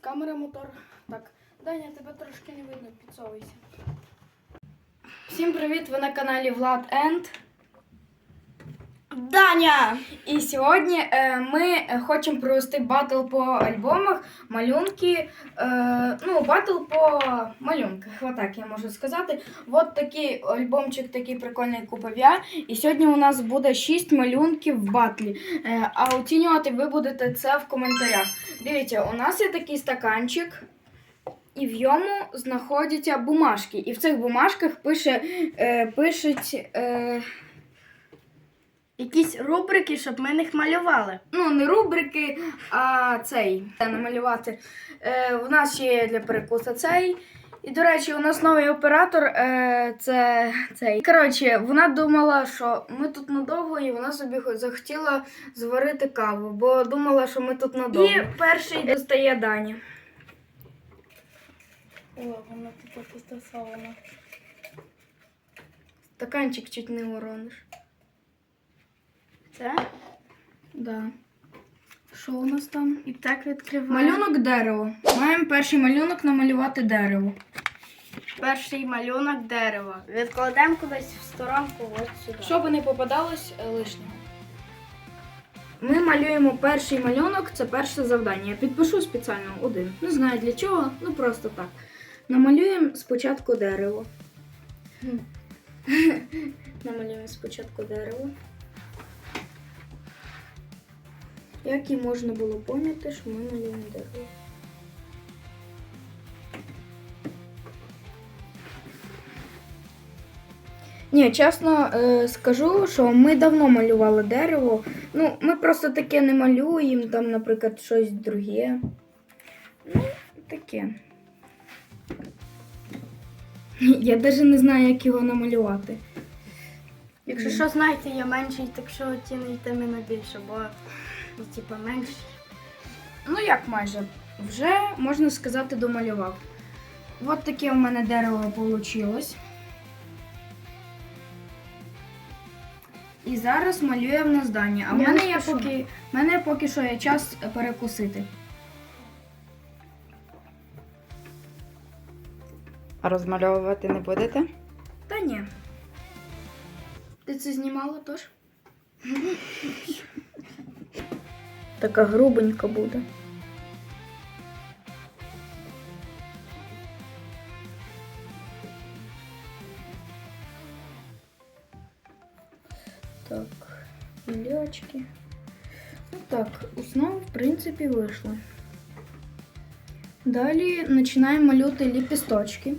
Камера, мотор. Так, Даня, тебе трошки не видно, підсовуйся. Всім привіт! Ви на каналі Влад Енд. Даня! І сьогодні е, ми хочемо провести батл по альбомах, малюнки. Е, ну, батл по малюнках, отак я можу сказати. От такий альбомчик, такий прикольний купив я. І сьогодні у нас буде 6 малюнків в батлі. Е, а оцінювати ви будете це в коментарях. Дивіться, у нас є такий стаканчик. І в йому знаходяться бумажки. І в цих бумажках пише, е, пишуть. Е, Якісь рубрики, щоб ми їх малювали. ну, не рубрики, а цей намалювати. Е, у нас є для перекусу цей. І, до речі, у нас новий оператор е, це цей. Коротше, вона думала, що ми тут надовго, і вона собі захотіла зварити каву, бо думала, що ми тут надовго. І перший достає Дані. О, воно тут пристосовано. Стаканчик чуть не урониш. Це? Да. Що у нас там? І так відкриваємо. Малюнок дерево. Маємо перший малюнок намалювати дерево. Перший малюнок дерева. Відкладемо кудись в сторонку ось сюди. Щоб не попадалось е, лишнього. Ми малюємо перший малюнок, це перше завдання. Я підпишу спеціально один. Не знаю для чого, ну просто так. Намалюємо спочатку дерево. Намалюємо спочатку дерево. Як і можна було поняти, що ми малюємо дерево. Ні, чесно е, скажу, що ми давно малювали дерево. Ну, ми просто таке не малюємо, там, наприклад, щось друге. Ну, таке. Я навіть не знаю, як його намалювати. Якщо що, знаєте, я менший, так що оцінюйте мене більше, бо ну, типа менший. Ну, як майже, вже можна сказати, домалював. От таке у мене дерево вийшло. І зараз малюємо на здання. А в мене не є поки, в мене поки що є час перекусити. А розмальовувати не будете? Та ні. Ти це знімала теж? Така грубенька буде. Так, мільочки. Ну так, основа, в принципі, вийшла. Далі починаємо малювати ліпісточки.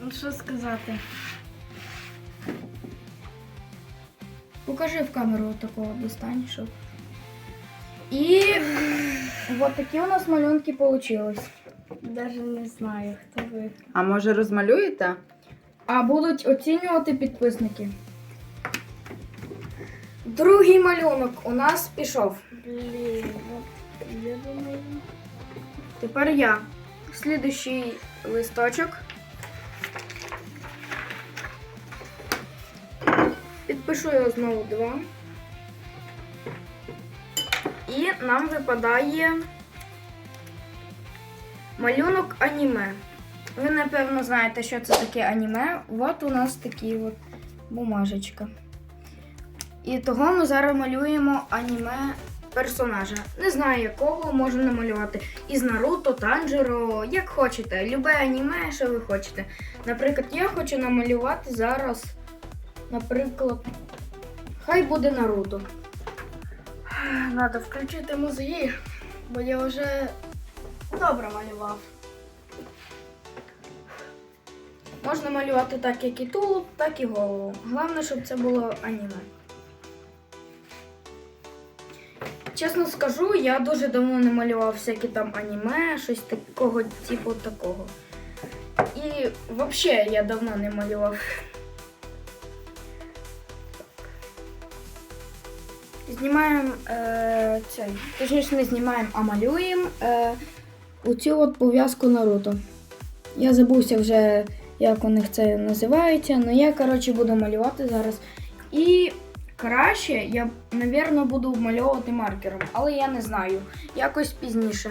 Ну що сказати? Покажи в камеру такого достань, щоб. І от такі у нас малюнки вийшли. Даже не знаю, хто ви. А може розмалюєте? А будуть оцінювати підписники. Другий малюнок у нас пішов. Блін, я думаю. Тепер я. Слідущий листочок. Підпишу його знову два. І нам випадає малюнок аніме. Ви, напевно, знаєте, що це таке аніме. От у нас такі от бумажечка. І того ми зараз малюємо аніме персонажа. Не знаю якого можна намалювати. Із Наруто, Танжеро, як хочете. Любе аніме, що ви хочете. Наприклад, я хочу намалювати зараз, наприклад, хай буде Наруто. Надо включити мозги, бо я вже добре малював. Можна малювати так, як і тулуб, так і голову. Головне, щоб це було аніме. Чесно скажу, я дуже давно не малював всякі там аніме, щось такого, типу такого. І взагалі я давно не малював. Знімаємо е, цей. Точніше, не знімаємо, а малюємо е, оцю от пов'язку Наруто. Я забувся вже, як у них це називається. Ну я, коротше, буду малювати зараз. І краще, я, напевно, буду вмальовувати маркером, але я не знаю. Якось пізніше.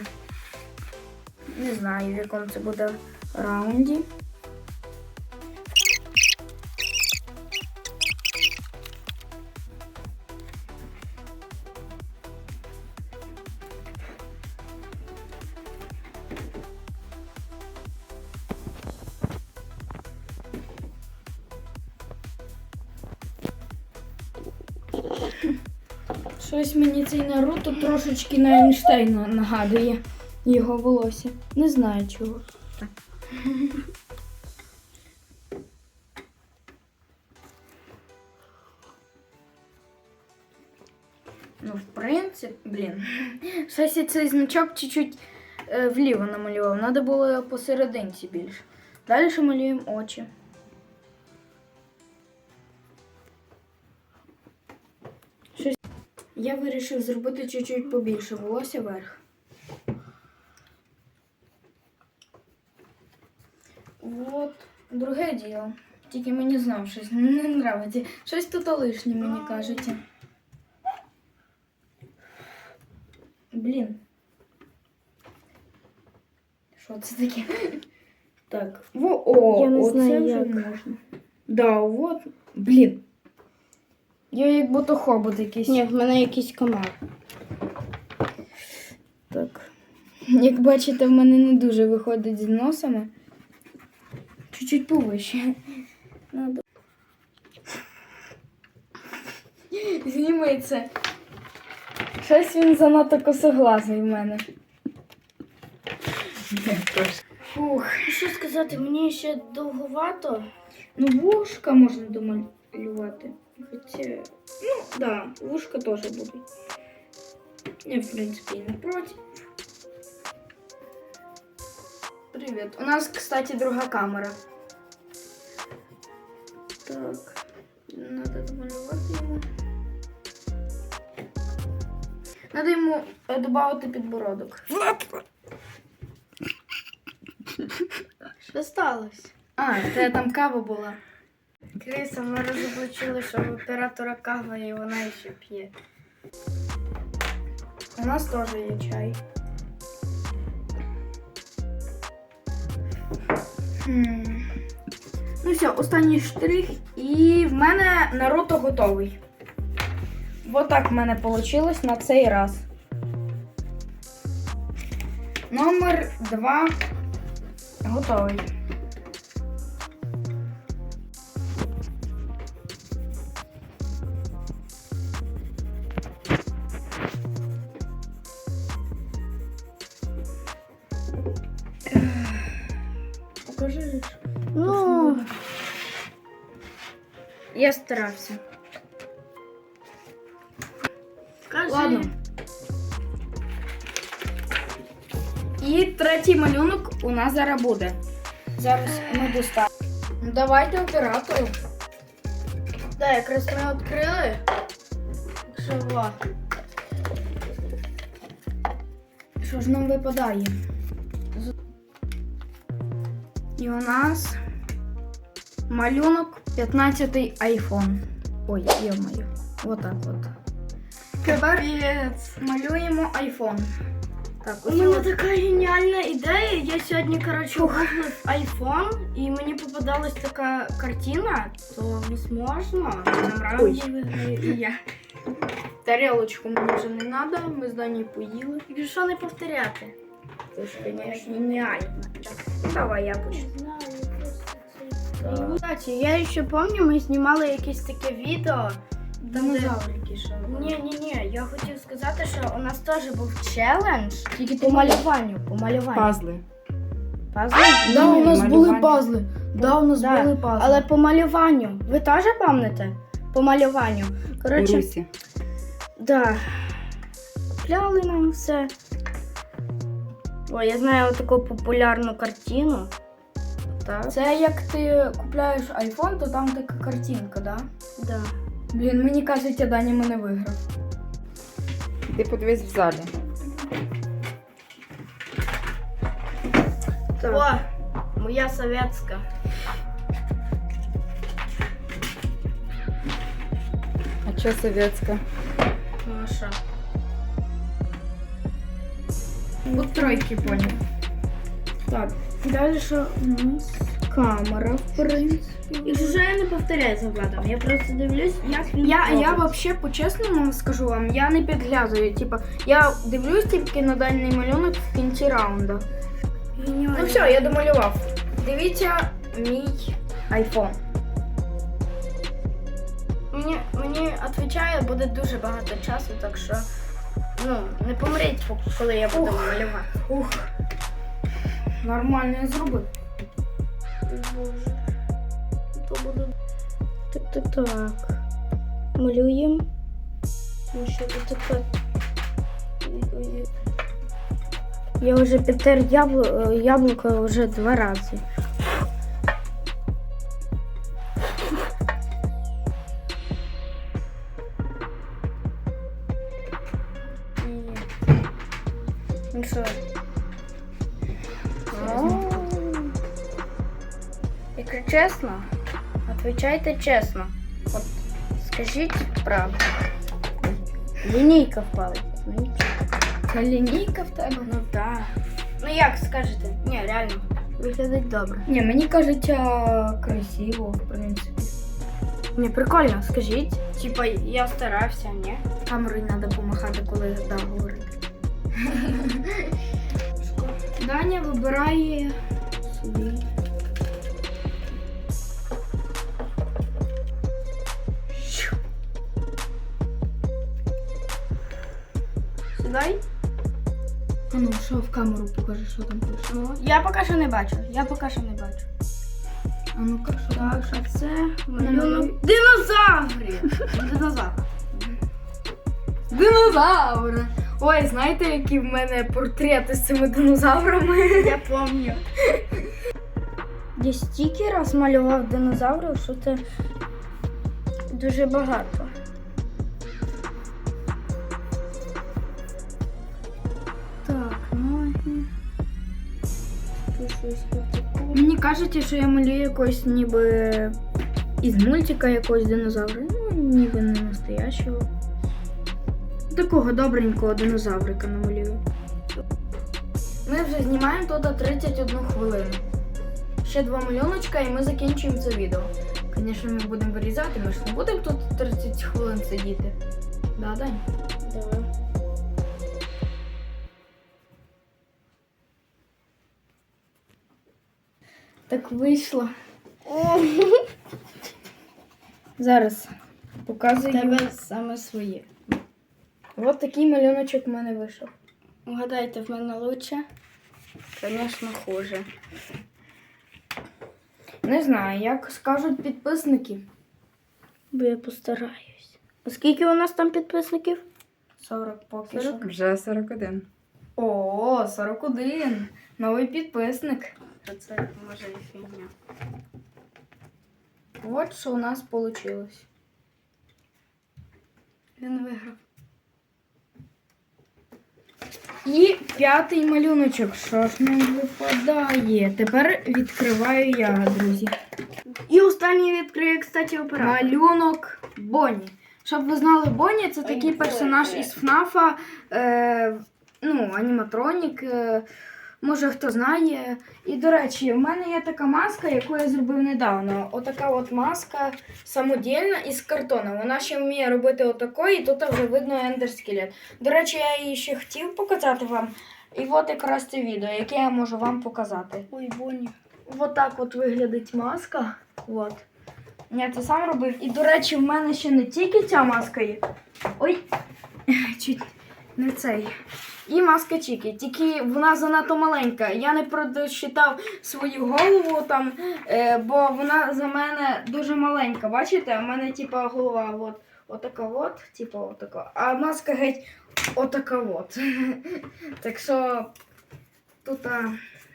Не знаю, в якому це буде раунді. Щось мені цей Наруто трошечки на Ейнштейна нагадує його волосся. Не знаю чого. Ну, в принципі, блін. Щось я цей значок чуть-чуть е, вліво намалював. Треба було посерединці більше. Далі малюємо очі. Я вирішив зробити чуть-чуть побільше волосся вверх. От, друге діло. Тільки мені знов щось не нравиться. Щось тут лишнє, мені кажеться. Блін. Що це таке? Так. Во, о, Я не оце знаю, вже як. можна. Да, от. Блін. Я як будто хобот якийсь. Ні, в мене якийсь комар. Так. Як бачите, в мене не дуже виходить з носами. Чуть-чуть повище. Надо. Це. Щось він занадто косоглазий в мене. Фух. Що сказати, мені ще довговато. Ну, вушка можна домалювати. Хоча, ну, да, вушка теж будуть. Я, в принципі, і не проти. Привіт. У нас, кстати, друга камера. Так. Надо домалювати йому. Надо йому е, додати підбородок. Що сталося? А, це там кава була. Криса, ми розоблачили, що в оператора кава і вона ще п'є. У нас теж є чай. Хм. Ну все, останній штрих. І в мене Наруто готовий. Вот так в мене вийшло на цей раз. Номер два готовий. Я старався. Кажи. Ладно. І третій малюнок у нас зараз буде. Зараз ми доставимо. Ну, давайте оператору. Да, якраз ми відкрили. Во. Що ж нам випадає? І у нас малюнок 15-й iPhone. Ой, йо-моє. Вот так от. Тепер Капець. малюємо iPhone. Так, У мене от. така геніальна ідея. Я сьогодні, коротше, гуглив iPhone, і мені попадалась така картина, то возможно, на раунді виграю і я. тарелочку мені вже не треба, ми з Дані поїли. Якщо що не повторяти. Це ж, звісно, нереально. Ну, давай я почну. Так. Кстати, я ще пам'ятаю, ми знімали якесь таке відео. Динозаврики ще. Ні, ні, ні, я хотів сказати, що у нас теж був челендж Тільки по малюванню. По малюванню. Пазли. Пазли? Да, у нас були пазли. Да, у нас були пазли. Але по малюванню. Ви теж пам'ятаєте? По малюванню. Коротше, да. Кляли нам все. О, я знаю таку популярну картину. Так. Це як ти купляєш iPhone, то там така картинка, да? Да. Блін, мені кажеться, Даня мене виграв. Ти подивись в залі. О, моя советська. А Що совєтська? Ну а? От тройки поняв. Так, далі що у нас камера, в принципі. І вже я не повторяю за Владом. Я просто дивлюсь, як він. Я, я робить. вообще по-чесному скажу вам, я не підглядую. Типа, я дивлюсь тільки на дальній малюнок в кінці раунду. Геніально. Ну все, я домалював. Дивіться мій айфон. Мені, мені відповідає, буде дуже багато часу, так що ну, не помріть, коли я буду Ух. малювати. Ух. Нормально я зробив. Так, так, так. Малюємо. Ну що таке? Я вже підтер яблу... яблуко вже два рази. Отвечайте чесно. От скажіть правду. Лінійка впала. Це лінійка в тебе? Ну так. Ну як скажете? Ні, реально. Виглядить добре. Ні, мені кажеться красиво, в принципі. Ні, прикольно, скажіть. Типа я старався, ні? Камерою треба помахати, коли да, говорити. Даня вибирає Сідай. А ну, що в камеру покажи, що там пише. Ну, я поки що не бачу. Я поки що не бачу. А ну-ка, що там Так, пише? а це малюнок. Динозаври! Динозавр. Динозавр! Ой, знаєте, які в мене портрети з цими динозаврами? Я пам'ятаю. Я стільки раз малював динозаврів, що це дуже багато. Мені кажеться, що я малюю якось ніби із мультика якогось динозавра. Ну, ніби не настоящого. Такого добренького динозаврика намалюю. Ми вже знімаємо тут 31 хвилину. Ще два малюночка і ми закінчуємо це відео. Звісно, ми будемо вирізати, ми ж не будемо тут 30 хвилин сидіти. Да, Дань? Давай. Так вийшло. Зараз показую. Тебе саме своє. Ось такий малюночок в мене вийшов. Угадайте, в мене лучше. Звісно, хуже. Не знаю, як скажуть підписники. Бо я постараюсь. А скільки у нас там підписників? 40 поки 40? що. Вже 41. О, 41. Новий підписник. Що це може і фігня. От що у нас вийшло. Він виграв. І п'ятий малюночок. Що ж нам випадає? Тепер відкриваю я, друзі. І останній відкриє, кстати, оператор. Малюнок Бонні. Щоб ви знали, Бонні це такий персонаж із ФНАФа, е, ну, аніматронік. Е, може хто знає. І до речі, в мене є така маска, яку я зробив недавно. Отака от маска самодільна із картону. Вона ще вміє робити отако, і тут вже видно ендерскелет. До речі, я її ще хотів показати вам. І от якраз це відео, яке я можу вам показати. Ой, Бонні. Вот так от виглядить маска. От. Я це сам робив. І, до речі, в мене ще не тільки ця маска є. Ой, чуть не цей. І маска Чіки. Тільки вона занадто маленька. Я не просчитав свою голову там, е, бо вона за мене дуже маленька. Бачите? У мене типа голова от, отака от, типа отака. А маска геть отака от. так що тут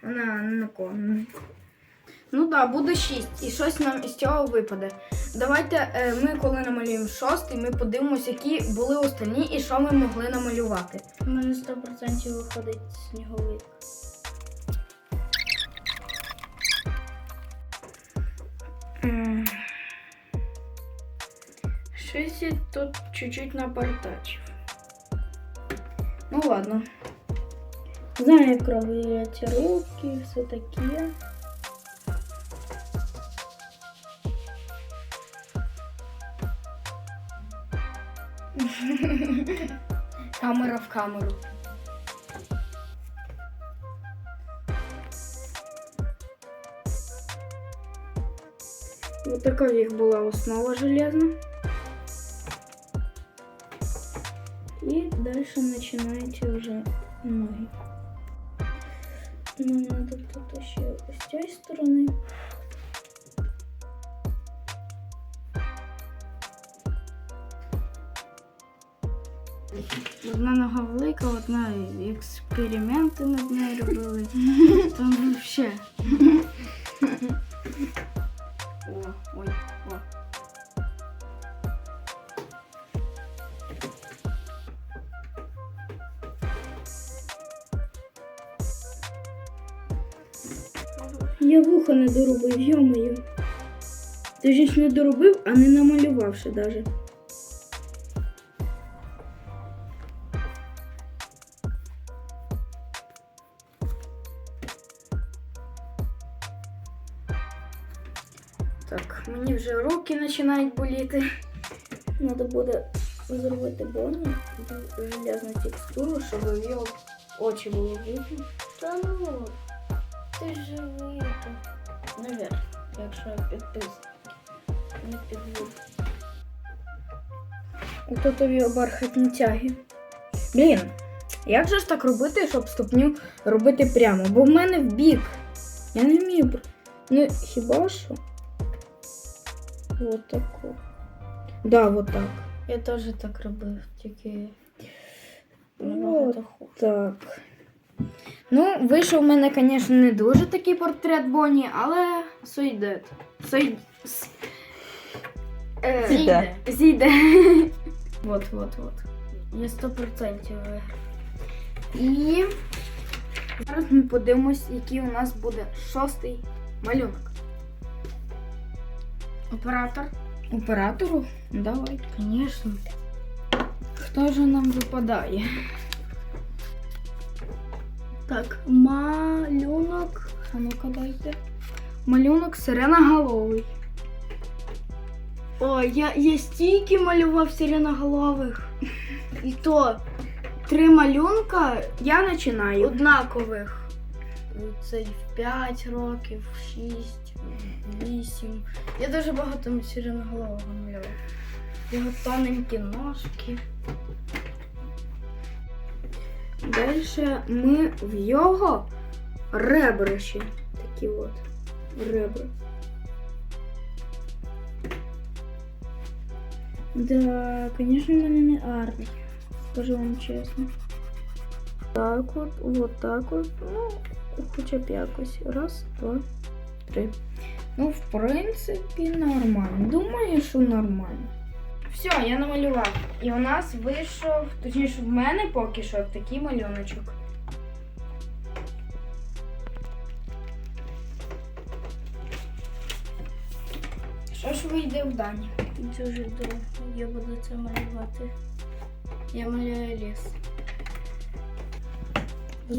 вона не. Ну так, буде 6. І щось нам із цього випаде. Давайте е, ми, коли намалюємо шостий, ми подивимося, які були останні і що ми могли намалювати. У мене 100% виходить сніговик. Я тут чуть-чуть напортачив. Ну ладно. Знаю, як робляться руки, все таке. Камера в камеру. Вот така в них була основа железна. И дальше начинаете уже ноги. Нам надо тут еще с той стороны. Одна нога велика, одна експерименти над нею робили. Там вообще. О, ой, о. Я вуха не доробив, йомою. Ти ж не доробив, а не намалювавши даже. Так, мені вже руки починають боліти. Треба буде зробити боні, железну текстуру, щоб в його очі було видно. Та ну, ти ж. Навірно, якщо я підписник. Не підвод. Ото тобі бархатні тяги. Блін, як же ж так робити, щоб ступню робити прямо? Бо в мене в бік. Я не вмію. Ну, хіба що? Вот таку. Да, от так. Я теж так робив, тільки Вот набагато хуже. так. Ну, вийшов в мене, звісно, не дуже такий портрет Бонні, але сойде. Сой... Е, Зійде. Зійде. от, от, от. Я 100% виграв. І зараз ми подивимось, який у нас буде шостий малюнок. Оператор? Оператору? Давай. Звісно. Хто ж нам випадає? Так, малюнок. А ну-ка дайте. Малюнок сиреноголовий. О, я, я стільки малював сиреноголових. І то три малюнка Я починаю. однакових. Це в 5 років, в 6, 8. Я дуже багато сиреноголового малював. Його тоненькі ножки. Далі ми в його ребра. Такі от. Ребра. Да, в мене не армія. Скажу вам чесно. Так от, от так от. Ну, хоча б якось. Раз, два, три. Ну, в принципі, нормально. Думаю, що нормально. Все, я намалював. І у нас вийшов, точніше, в мене поки що такий малюночок. Що ж вийде в Дані? Дуже довго. Я буду це малювати. Я малюю ліс.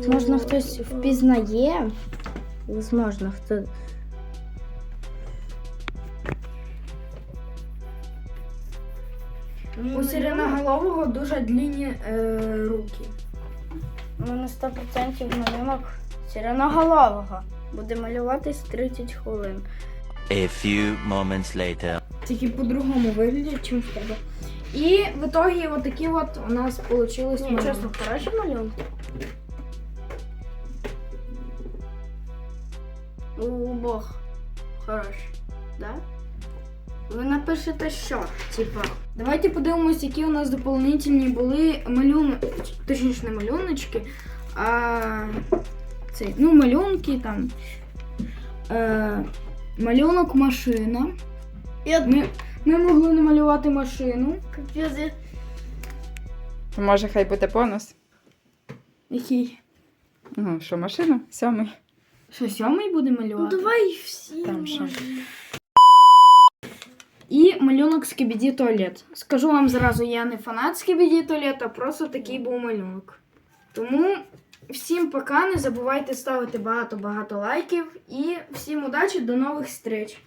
Можна хтось впізнає. Возможно, хто. У сиреноголового дуже длинні е, руки. У мене 100% малюнок сиреноголового. Буде малюватись 30 хвилин. A few moments later. Тільки по-другому виглядять, ніж в тебе. І в итоге от такі от у нас получилось Ні, чесно, хороші малюнки. У Бог. Хороший. Да? Ви напишете що? Типа. Давайте подивимось, які у нас доповнительні були малюнки, точніше не малюночки, а цей, ну, малюнки там. Е, малюнок машина. Я Ми, ми могли намалювати машину. капець. я- Може, хай буде бонус. Який? Ну, що, машина? Сьомий. Що, сьомий буде малювати? Ну давай всі. Там що? І малюнок Скібіді туалет. Скажу вам зразу, я не фанат Скібіді а просто такий був малюнок. Тому всім пока, не забувайте ставити багато-багато лайків і всім удачі, до нових зустріч!